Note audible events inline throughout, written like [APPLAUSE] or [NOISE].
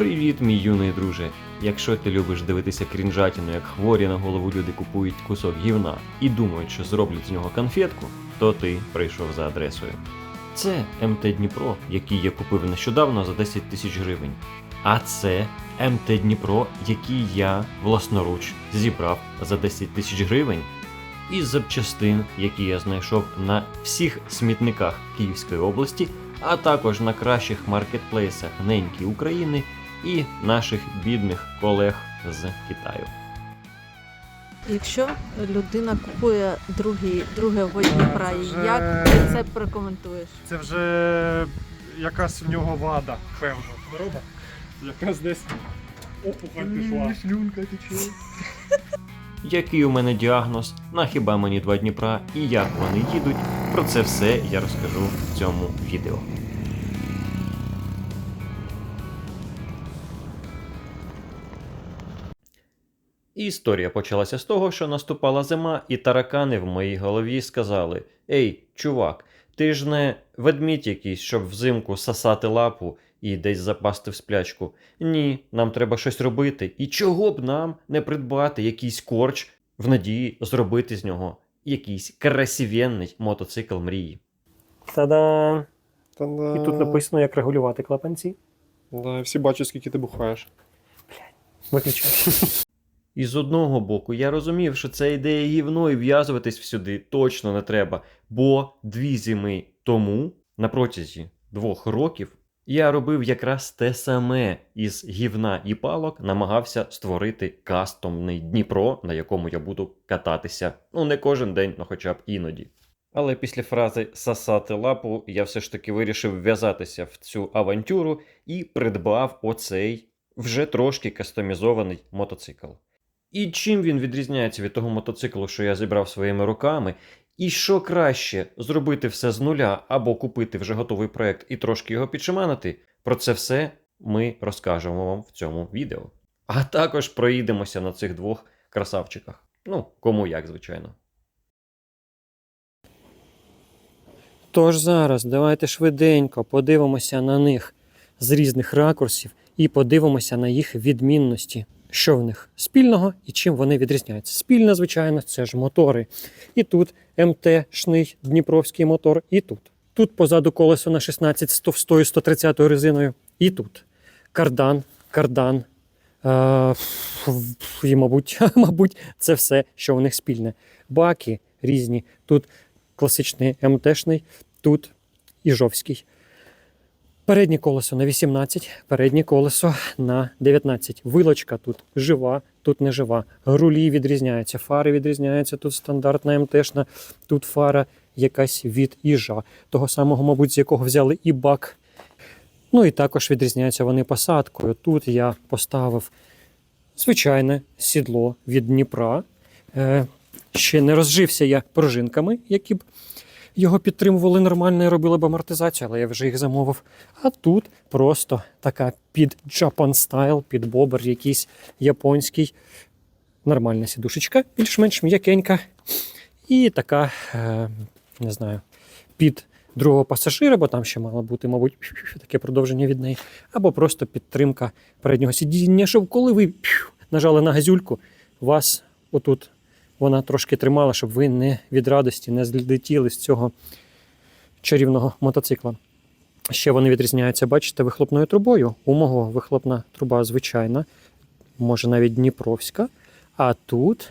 Привіт, мій юний друже. Якщо ти любиш дивитися крінжатіну, як хворі на голову люди купують кусок гівна і думають, що зроблять з нього конфетку, то ти прийшов за адресою. Це МТ Дніпро, який я купив нещодавно за 10 тисяч гривень. А це МТ Дніпро, який я власноруч зібрав за 10 тисяч гривень із запчастин, які я знайшов на всіх смітниках Київської області, а також на кращих маркетплейсах неньки України і наших бідних колег з Китаю. Якщо людина купує другий, друге в Дніпра, Вже- як ти це прокоментуєш? Це вже якась в нього вада, певно. Хвороба. Якась десь опухоль пішла. Шлюнка тече. Який у мене діагноз, на хіба мені два Дніпра і як вони їдуть, про це все я розкажу в цьому відео. Історія почалася з того, що наступала зима, і таракани в моїй голові сказали: Ей, чувак, ти ж не ведмідь якийсь, щоб взимку сасати лапу і десь запасти в сплячку. Ні, нам треба щось робити. І чого б нам не придбати якийсь корч в надії зробити з нього якийсь красивенний мотоцикл мрії. Та-да! Та-да. І тут написано, як регулювати клапанці. Да, всі бачать, скільки ти бухаєш. Виключай. І з одного боку, я розумів, що це ідея гівно і в'язуватись всюди точно не треба, бо дві зими тому, на протязі двох років, я робив якраз те саме із гівна і палок, намагався створити кастомний Дніпро, на якому я буду кататися. Ну не кожен день, ну хоча б іноді. Але після фрази сасати лапу я все ж таки вирішив вв'язатися в цю авантюру і придбав оцей вже трошки кастомізований мотоцикл. І чим він відрізняється від того мотоциклу, що я зібрав своїми руками, і що краще зробити все з нуля або купити вже готовий проект і трошки його підшиманити, про це все ми розкажемо вам в цьому відео. А також проїдемося на цих двох красавчиках. Ну, кому як, звичайно. Тож зараз давайте швиденько подивимося на них з різних ракурсів і подивимося на їх відмінності. Що в них спільного і чим вони відрізняються. Спільне, звичайно, це ж мотори. І тут МТ-шний Дніпровський мотор, і тут. Тут позаду колесо на 16 з товстою 130 резиною, і тут. Кардан, кардан. Е, і, мабуть, [LAUGHS] мабуть, це все, що у них спільне. Баки різні. Тут класичний МТшний, тут іжовський. Переднє колесо на 18, переднє колесо на 19. Вилочка тут жива, тут не жива. Рулі відрізняються, фари відрізняються. Тут стандартна МТшна, тут фара якась від іжа. Того самого, мабуть, з якого взяли і бак. Ну і також відрізняються вони посадкою. Тут я поставив звичайне сідло від Дніпра. Е, ще не розжився я пружинками, які б його підтримували нормально і робили б амортизацію, але я вже їх замовив. А тут просто така під Japan Style, під бобер якийсь японський. Нормальна сідушечка, більш-менш м'якенька. І така, е, не знаю, під другого пасажира, бо там ще мало бути, мабуть, таке продовження від неї. Або просто підтримка переднього сидіння, щоб коли ви нажали на газюльку, вас отут вона трошки тримала, щоб ви не від радості не злетіли з цього чарівного мотоцикла. Ще вони відрізняються, бачите, вихлопною трубою. У мого вихлопна труба звичайна, може навіть Дніпровська. А тут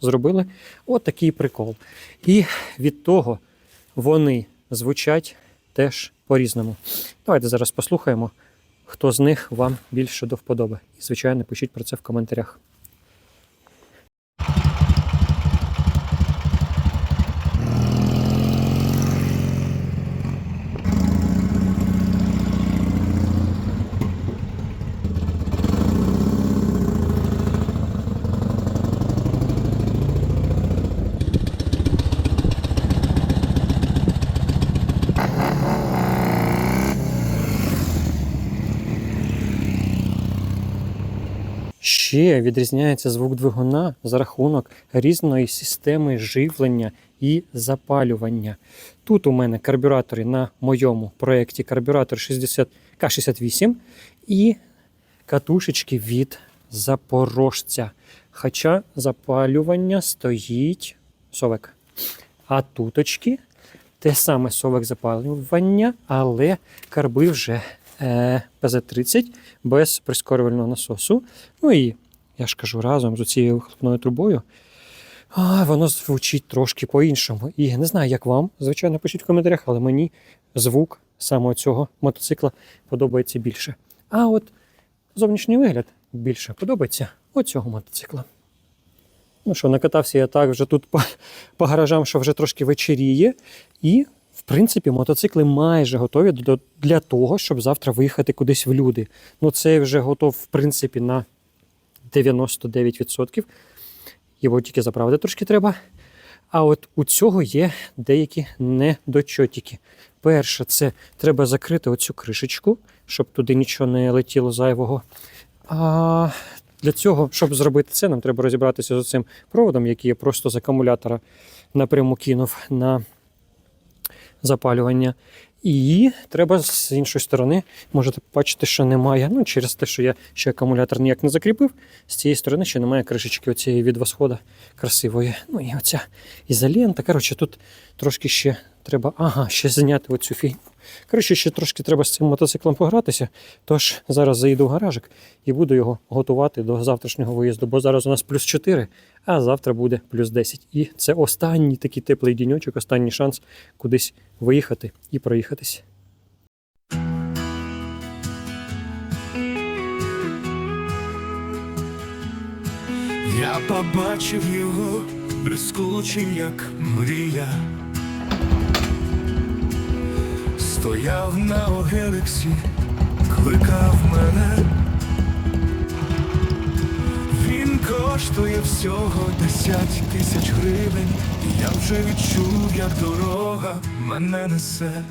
зробили отакий прикол. І від того вони звучать теж по-різному. Давайте зараз послухаємо, хто з них вам більше до вподоби. І, звичайно, пишіть про це в коментарях. Ще відрізняється звук двигуна за рахунок різної системи живлення і запалювання. Тут у мене карбюратори на моєму проєкті карбюратор 60 К68 і катушечки від запорожця. Хоча запалювання стоїть совек. А туточки те саме совек запалювання, але карби вже ПЗ-30 без прискорювального насосу. Ну і я ж кажу, разом з цією вихлопною трубою. А, воно звучить трошки по-іншому. І не знаю, як вам. Звичайно, пишіть в коментарях, але мені звук саме цього мотоцикла подобається більше. А от зовнішній вигляд більше подобається оцього мотоцикла. Ну що, накатався я так вже тут по, по гаражам, що вже трошки вечеріє. І, в принципі, мотоцикли майже готові для того, щоб завтра виїхати кудись в люди. Ну, це вже готов, в принципі, на 99%. Його тільки заправити трошки треба. А от у цього є деякі недочотики. Перше, це треба закрити оцю кришечку, щоб туди нічого не летіло зайвого. А для цього, щоб зробити це, нам треба розібратися з цим проводом, який я просто з акумулятора напряму кинув на запалювання. І треба з іншої сторони, можете бачити, що немає. Ну, через те, що я ще акумулятор ніяк не закріпив, з цієї сторони ще немає кришечки оцієї від восхода красивої. Ну і оця ізолента. Коротше, тут трошки ще треба. Ага, ще зняти оцю фігню. Коротше, ще трошки треба з цим мотоциклом погратися. Тож зараз заїду в гаражик і буду його готувати до завтрашнього виїзду, бо зараз у нас плюс 4, а завтра буде плюс 10. І це останній такий теплий діньочок, останній шанс кудись виїхати і проїхатись. Я побачив його блискучий, як мрія. Стояв на огелексі, кликав мене. Він коштує всього десять тисяч гривень. І я вже відчув, як дорога мене несе.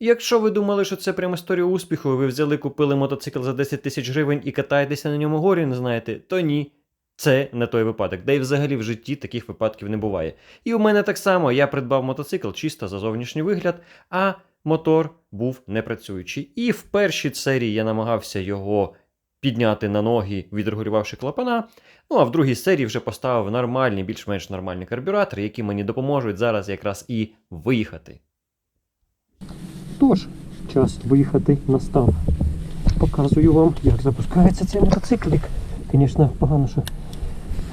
Якщо ви думали, що це прям історія успіху, ви взяли, купили мотоцикл за 10 тисяч гривень і катаєтеся на ньому горі, не знаєте, то ні. Це не той випадок, де й взагалі в житті таких випадків не буває. І у мене так само я придбав мотоцикл чисто за зовнішній вигляд, а мотор був непрацюючий. І в першій серії я намагався його підняти на ноги, відрегулювавши клапана. Ну а в другій серії вже поставив нормальні, більш-менш нормальні карбюратори, які мені допоможуть зараз якраз і виїхати. Тож, час виїхати настав. Показую вам, як запускається цей мотоциклик. Звісно, погано, що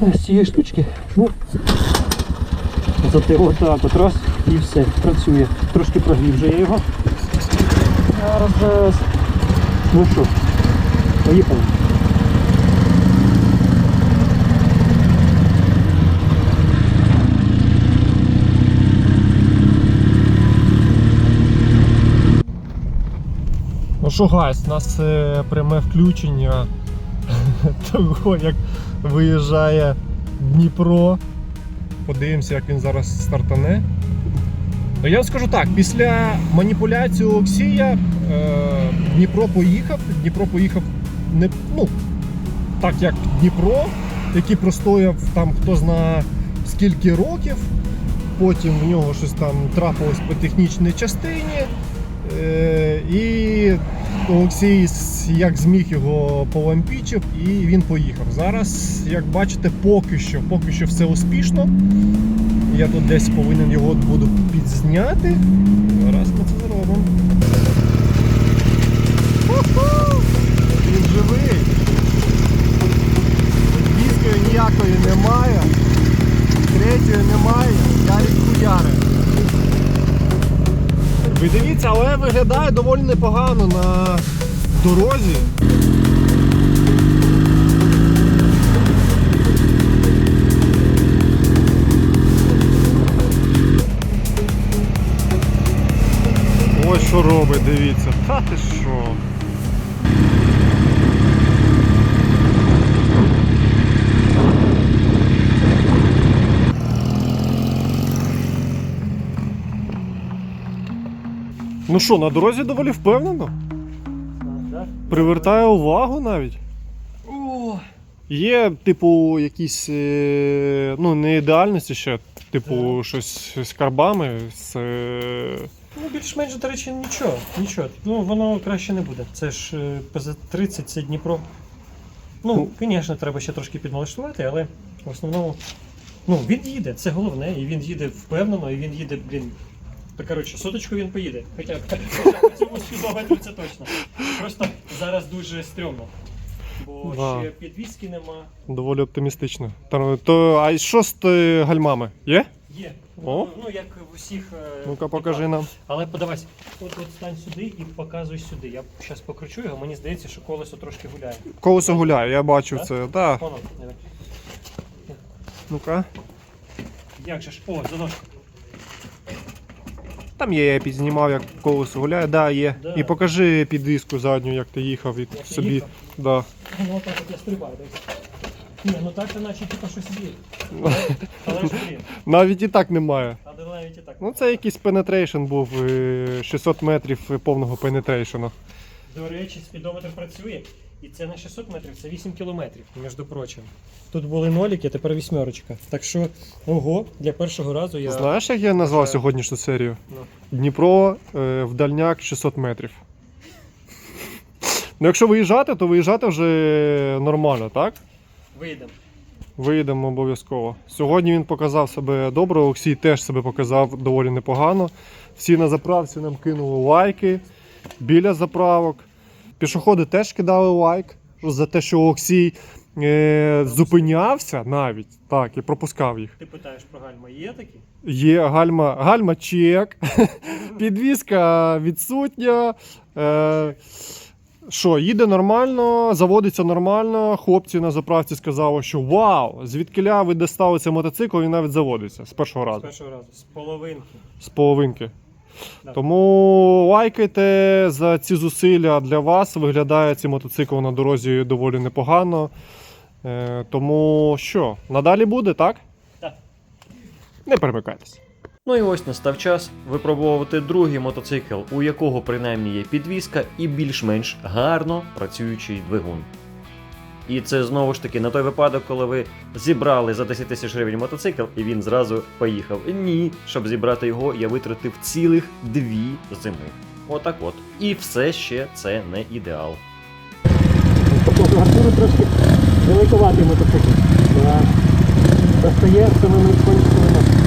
з цієї штучки. Ну, зате отак от раз і все, працює. Трошки я його. Зараз. Ну що, поїхали. Ну що, гайс, у нас е, пряме включення [LAUGHS] того, як виїжджає Дніпро. Подивимося, як він зараз стартане. Ну, я вам скажу так, після маніпуляції Олексія е, Дніпро поїхав. Дніпро поїхав не, ну, так, як Дніпро, який простояв там хто зна скільки років. Потім в нього щось там трапилось по технічній частині. Е, і Олексій як зміг його полампічив і він поїхав. Зараз, як бачите, поки що, поки що все успішно. Я тут десь повинен його буду підзняти. Зараз ми це зробимо. Він живий. Дійської ніякої немає. Третьої немає. Я відхуярив. Ви дивіться, але виглядає доволі непогано на дорозі. Ось що робить, дивіться. Та ти що? Ну що, на дорозі доволі впевнено? Привертає увагу навіть. Є, типу, якісь е, ну, не ідеальності ще, типу, щось з карбами, з е, Ну, більш-менш, до речі, нічого. Нічого. Ну, воно краще не буде. Це ж е, ПЗ-30, це Дніпро. Ну, звісно, треба ще трошки підналаштувати, але в основному. Ну, він їде, це головне, і він їде впевнено, і він їде, блін. Та коротше, соточку він поїде. Хоча по цьому спідометру це точно. Просто зараз дуже стрьомно. Бо Да. ще підвіски нема. Доволі оптимістично. Та, то, а що з е, гальмами? Є? Є. О. Ну, як в усіх. е, Ну-ка, покажи нам. Але подавайся, от, от стань сюди і показуй сюди. Я зараз покручу його, мені здається, що колесо трошки гуляє. Колесо гуляє, я бачу Так? це. Так. Воно, диви. Ну-ка. Як же ж? О, заножка. Там є, я підзнімав, як колесо гуляє, да, є. Да. І покажи підвіску задню, як ти їхав і Як собі. їхав? Да. Ну отак от я стрибаю. Ні, ну так то наче типа щось є. Але, ж блін, Навіть і так немає. але навіть і так. Ну це якийсь пенетрейшн був, е, 600 метрів повного пенетрейшну. До речі, спідометр працює. І це не 600 метрів, це 8 кілометрів, між прочим. Тут були ноліки, тепер вісьмерочка. Так що, ого, для першого разу я. Знаєш, як я назвав Е, сьогоднішню серію? Ну. Дніпро е, в дальняк 600 метрів. Ну, якщо виїжджати, то виїжджати вже нормально, так? Вийдемо. Виїдемо обов'язково. Сьогодні він показав себе добре, Олексій теж себе показав доволі непогано. Всі на заправці нам кинули лайки біля заправок. Пішоходи теж кидали лайк за те, що Олексій е, зупинявся навіть так, і пропускав їх. Ти питаєш про гальма, є такі? Є гальма, гальма чек, [LAUGHS] підвізка відсутня. Е, що, їде нормально, заводиться нормально. Хлопці на заправці сказали, що вау, звідкиля ви достали цей мотоцикл, він навіть заводиться з першого разу. З першого разу, з половинки. з половинки. Тому лайкайте за ці зусилля для вас. Виглядає цей мотоцикл на дорозі доволі непогано. Е, тому що, надалі буде, так? Так. Не перемикайтесь. Ну і ось настав час випробовувати другий мотоцикл, у якого принаймні є підвіска і більш-менш гарно працюючий двигун. І це знову ж таки на той випадок, коли ви зібрали за 10 тисяч гривень мотоцикл і він зразу поїхав. Ні, щоб зібрати його, я витратив цілих дві зими. Отак от. І все ще це не ідеал. Артуру трошки великувати мотоцикл. Достає самими кончиками.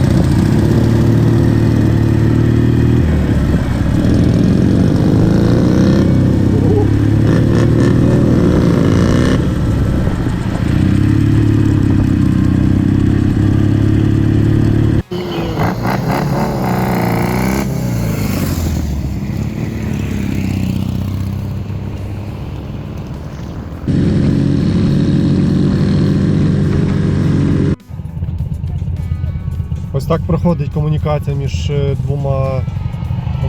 Ось так проходить комунікація між е, двома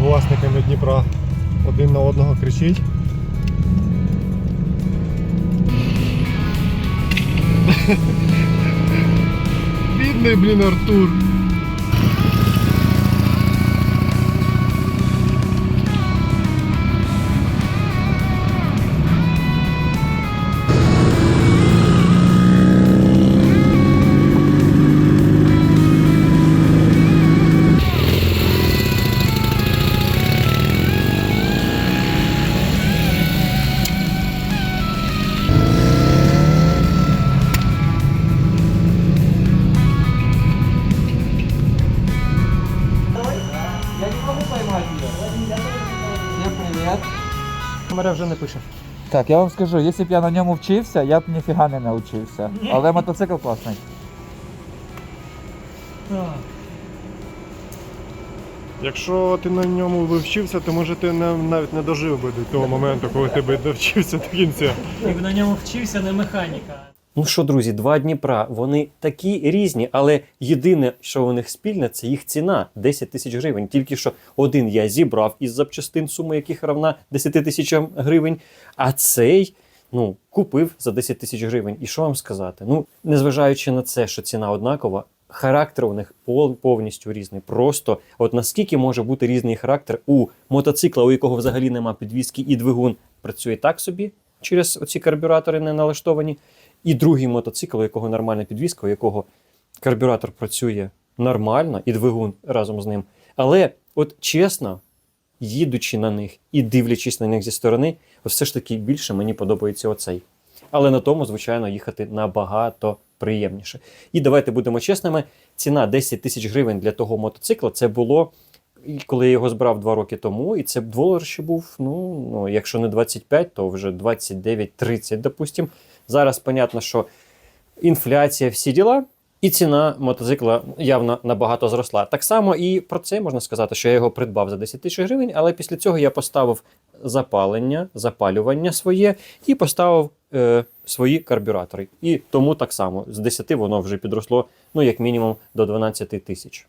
власниками Дніпра. Один на одного кричить. Бідний, блін, Артур. Вже не пише. Так, я вам скажу, якщо б я на ньому вчився, я б ніфіга не навчився. Але мотоцикл класний. Якщо ти на ньому вивчився, то може ти не, навіть не дожив би до того моменту, коли ти би довчився до кінця. Якби на ньому вчився не механіка. Ну що, друзі, два Дніпра, вони такі різні, але єдине, що у них спільне, це їх ціна 10 тисяч гривень. Тільки що один я зібрав із запчастин, сума яких равна 10 тисячам гривень, а цей. Ну, купив за 10 тисяч гривень. І що вам сказати? Ну, незважаючи на це, що ціна однакова, характер у них повністю різний. Просто от наскільки може бути різний характер у мотоцикла, у якого взагалі нема підвіски, і двигун працює так собі через оці карбюратори не налаштовані. І другий мотоцикл, у якого нормальна підвіска, у якого карбюратор працює нормально, і двигун разом з ним. Але от чесно, їдучи на них і дивлячись на них зі сторони, все ж таки більше мені подобається оцей. Але на тому, звичайно, їхати набагато приємніше. І давайте будемо чесними: ціна 10 тисяч гривень для того мотоцикла це було. І коли я його збирав два роки тому, і це долар ще був, ну, ну якщо не 25, то вже 29-30, допустим. Зараз, понятно, що інфляція, всі діла, і ціна мотоцикла явно набагато зросла. Так само і про це можна сказати, що я його придбав за 10 тисяч гривень, але після цього я поставив запалення, запалювання своє і поставив е, свої карбюратори. І тому так само з 10 воно вже підросло, ну як мінімум, до 12 тисяч.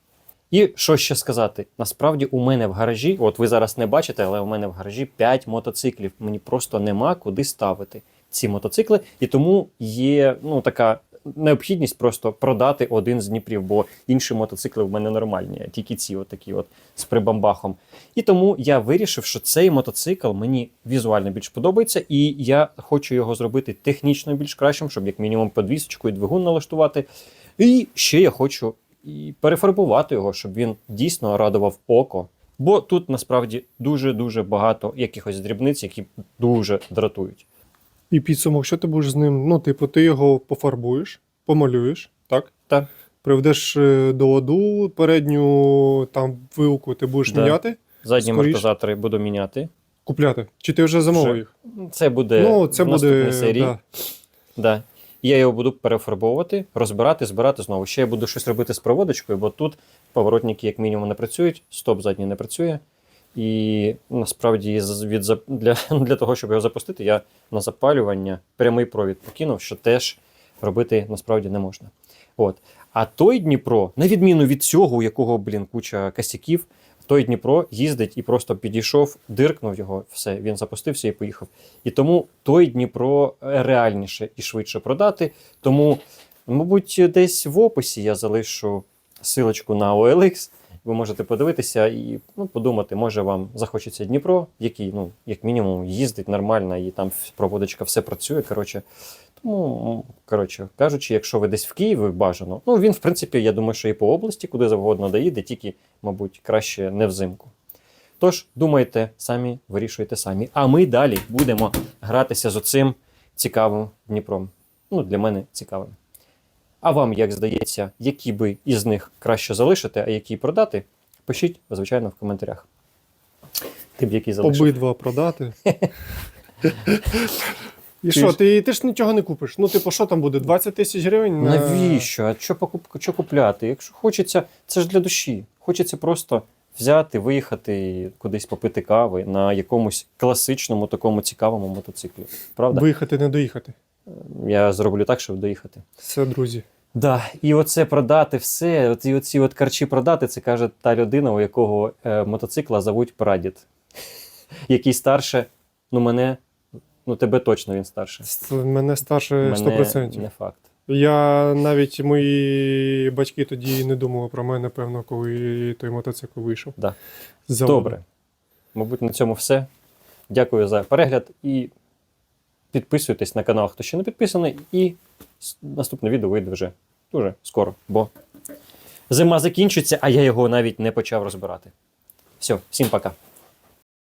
І що ще сказати? Насправді у мене в гаражі, от ви зараз не бачите, але у мене в гаражі 5 мотоциклів. Мені просто нема куди ставити ці мотоцикли, і тому є ну така необхідність просто продати один з Дніпрів, бо інші мотоцикли в мене нормальні, тільки ці, от такі от з прибамбахом. І тому я вирішив, що цей мотоцикл мені візуально більш подобається, і я хочу його зробити технічно більш кращим, щоб як мінімум подвісочку і двигун налаштувати. І ще я хочу і перефарбувати його, щоб він дійсно радував око. Бо тут насправді дуже-дуже багато якихось дрібниць, які дуже дратують. І підсумок, що ти будеш з ним? Ну, типу, ти його пофарбуєш, помалюєш, так? Так. Приведеш е, до ладу, передню там вилку ти будеш Да. міняти, Задні амортизатори буду міняти. купляти. Чи ти вже замовив їх? Це буде ну, це в наступній буде. серії. Да. Да. Я його буду перефарбовувати, розбирати, збирати знову. Ще я буду щось робити з проводочкою, бо тут поворотники, як мінімум, не працюють, стоп задній не працює. І насправді від, для, [LAUGHS] для того, щоб його запустити, я на запалювання прямий провід покинув, що теж робити насправді не можна. От. А той Дніпро, на відміну від цього, у якого, блін, куча косяків, той Дніпро їздить і просто підійшов, диркнув його, все, він запустився і поїхав. І тому той Дніпро реальніше і швидше продати. Тому, мабуть, десь в описі я залишу силочку на OLX. Ви можете подивитися і ну, подумати, може вам захочеться Дніпро, який, ну, як мінімум, їздить нормально, і там проводочка все працює. Коротше. Тому, коротше кажучи, якщо ви десь в Києві бажано, ну він, в принципі, я думаю, що і по області, куди завгодно доїде, тільки, мабуть, краще не взимку. Тож, думайте самі, вирішуйте самі. А ми далі будемо гратися з оцим цікавим Дніпром. Ну, для мене цікавим. А вам, як здається, які би із них краще залишити, а які продати, пишіть, звичайно, в коментарях. Ти б який залишив. Обидва продати. І що, ж- ти, ти ж нічого не купиш? Ну, типу, що там буде? 20 тисяч гривень? на- Навіщо? А що, покуп... що купляти? Якщо хочеться, це ж для душі. Хочеться просто взяти, виїхати кудись попити кави на якомусь класичному такому цікавому мотоциклі. Правда? Виїхати, не доїхати. Я зроблю так, щоб доїхати. Все, друзі. Да, і оце продати все, от, і оці от карчі продати, це каже та людина, у якого е, мотоцикла зовуть прадід, [LAUGHS] який старше, ну мене, ну тебе точно він старше. Мене старше 100%. не факт. Я навіть мої батьки тоді не думали про мене, певно, коли той мотоцикл вийшов. Да. заводу. Добре. Мабуть, на цьому все. Дякую за перегляд і підписуйтесь на канал, хто ще не підписаний, і наступне відео вийде вже дуже скоро, бо зима закінчиться, а я його навіть не почав розбирати. Все, всім пока.